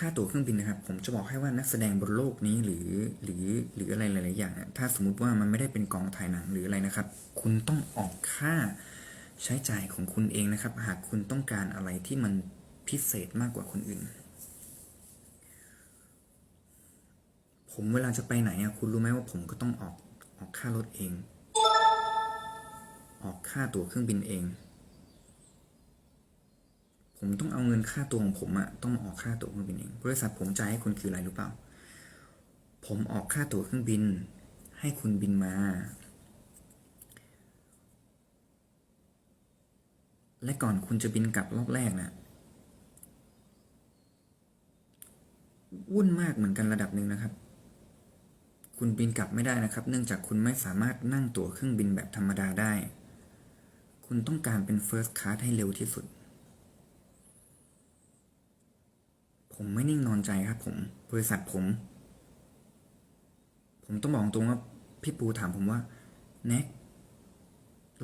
ค่าตั๋วเครื่องบินนะครับ ผมจะบอกให้ว่านักแสดงบนโลกนี้หรือหรือหรืออะไรหลาย ๆ อย่าง ถ้าสมมุติว่ามันไม่ได้เป็นกองถ่ายหนังหรืออะไรนะครับ คุณต้องออกค่าใช้จ่ายของคุณเองนะครับ หากคุณต้องการอะไรที่มันพิเศษมากกว่าคนอื่น ผมเวลาจะไปไหนอะคุณรู้ไหมว่าผมก็ต้องออกออกค่ารถเอง ออกค่าตั๋วเครื่องบินเอง ผมต้องเอาเงินค่าตัวของผมอะต้องมาออกค่าตั๋วเครื่องบินเองบริษัทผมจ่ายให้คุณคืออะไรรู้เปล่า ผมออกค่าตั๋วเครื่องบิน ให้คุณบินมา และก่อนคุณจะบินกลับรอบแรกนะวุ่นมากเหมือนกันระดับหนึ่งนะครับ คุณบินกลับไม่ได้นะครับ เนื่องจากคุณไม่สามารถนั่งตั๋วเครื่องบินแบบธรรมดาได้ คุณต้องการเป็น First Class ให้เร็วที่สุด ผมไม่นิ่งนอนใจครับ ผมบริษัทผม ผมต้องบอกตรงว่าพี่ปูถามผมว่าแน็ก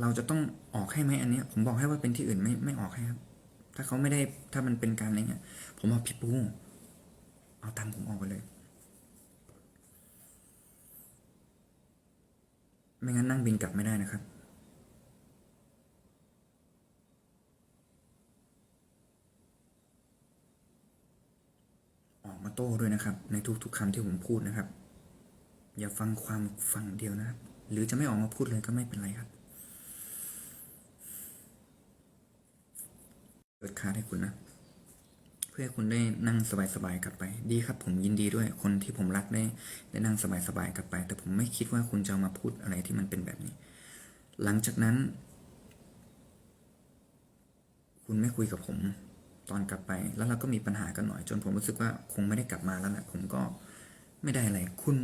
เราจะต้องออกให้ไหมอันเนี้ย ผมบอกให้ว่าเป็นที่อื่นไม่ไม่ออกให้ครับ ถ้าเขาไม่ได้ถ้ามันเป็นการอะไรเงี้ย ผมบอกพี่ปูเอาตามผมออกไปเลย ไม่งั้นนั่งบินกลับไม่ได้นะครับ ออกมา โต้ด้วยนะครับ ในทุกๆคำที่ผมพูดนะครับ อย่าฟังความฝั่งเดียวนะครับ หรือจะไม่ออกมาพูดเลยก็ไม่เป็นไรครับเปิดคาให้คุณนะ เพื่อให้คุณได้นั่งสบายๆกลับไป ดีครับ ผมยินดีด้วยคนที่ผมรักได้ได้นั่งสบายๆกลับไป แต่ผมไม่คิดว่าคุณจะมาพูดอะไรที่มันเป็นแบบนี้ หลังจากนั้น คุณไม่คุยกับผม ตอนกลับไป แล้วเราก็มีปัญหากันหน่อย จนผมรู้สึกว่าคงไม่ได้กลับมาแล้วนะผมก็ไม่ได้อะไรคุณ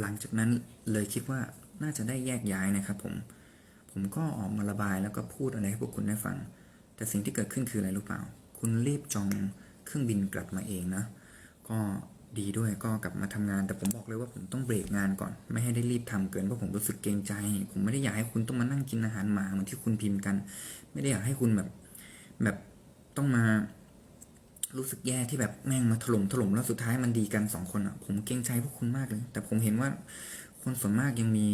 หลังจากนั้นเลยคิดว่าน่าจะได้แยกย้ายนะครับผม ผมก็ออกมาระบายแล้วก็พูดอะไรให้พวกคุณได้ฟัง แต่สิ่งที่เกิดขึ้นคืออะไรรู้เปล่า คุณรีบจองเครื่องบินกลับมาเองนะ ก็ดีด้วยก็กลับมาทำงาน แต่ผมบอกเลยว่าผมต้องเบรกงานก่อน ไม่ให้ได้รีบทำเกินเพราะผมรู้สึกเกรงใจ ผมไม่ได้อยากให้คุณต้องมานั่งกินอาหารหมาเหมือนที่คุณพิมพ์กัน ไม่ได้อยากให้คุณแบบแบบ ต้องมารู้สึกแย่ที่แบบแม่งมาถล่มถล่มแล้วสุดท้ายมันดีกันสองคนอะ ผมเกรงใจพวกคุณมากเลย แต่ผมเห็นว่าคนส่วนมากยังมี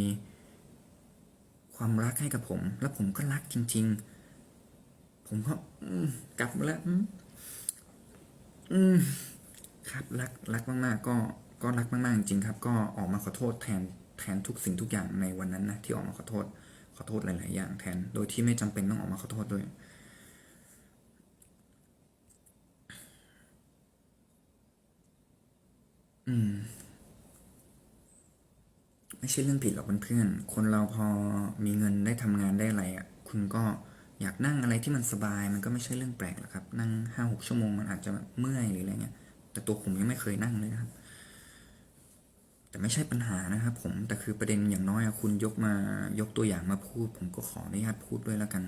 ความรักให้กับผม แล้วผมก็รักจริง ๆ ผมก็กลับมาแล้วอืมครับรักรักมากๆก็ก็รักมากๆจริงครับ ก็ออกมาขอโทษแทนแทนทุกสิ่งทุกอย่างในวันนั้นนะที่ออกมาขอโทษ ขอโทษหลาย ๆ อย่างแทน โดยที่ไม่จำเป็นต้องออกมาขอโทษด้วย ไม่ใช่เรื่องผิดหรอกเพื่อนๆ คนเราพอมีเงินได้ทำงานได้อะไรอะ คุณก็อยากนั่งอะไรที่มันสบาย มันก็ไม่ใช่เรื่องแปลกหรอกครับ นั่งห้าหกชั่วโมงมันอาจจะเมื่อยหรืออะไรเงี้ย แต่ตัวผมยังไม่เคยนั่งเลยนะครับ แต่ไม่ใช่ปัญหานะครับผม แต่คือประเด็นอย่างน้อยคุณยกมายกตัวอย่างมาพูด ผมก็ขออนุญาตพูดด้วยแล้วกัน